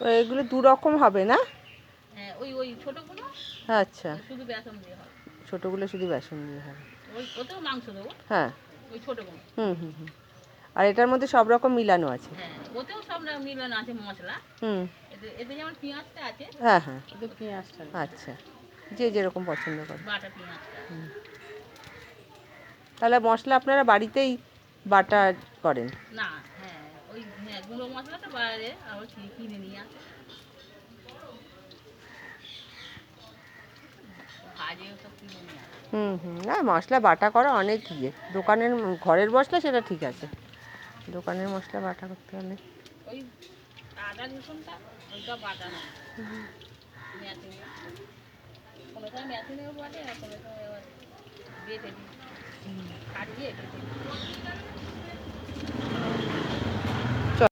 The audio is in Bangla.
এগুলো দু রকম হবে না? হ্যাঁ ওই ওই ছোটোগুলো? আচ্ছা। শুধু বেসন দিয়ে হবে। ছোটোগুলো শুধু বেসন দিয়ে হবে। ওই ওতেও মাংস দেবো? হ্যাঁ। ওই ছোটোগুলো হুম হুম হুম। আর এটার মধ্যে সব রকম মিলানো আছে? হ্যাঁ ওতেও সব রকম মিলন আছে মশলা। হুম। এতে যেমন পেঁয়াজটা আছে হ্যাঁ হ্যাঁ। পেঁয়াজটা আচ্ছা। যে যেরকম পছন্দ করে। বাটা পেঁয়াজটা। তাহলে মশলা আপনারা বাড়িতেই বাটা করেন? না ওই হ্যাঁ গুঁড়ো মশলাটা আবার কিনে নিয়ে আসে। হুম হুম না মশলা বাটা করা অনেক ইয়ে। দোকানের ঘরের মশলা সেটা ঠিক আছে। দোকানের মশলা বাটা করতে হলে। ওই আদা রসুনটা ওইটা বাটা না কোনো সময় মেশিনেও বাটে আর কোনো সময় আবার বেটে দিই কাটিয়ে বেটে দিই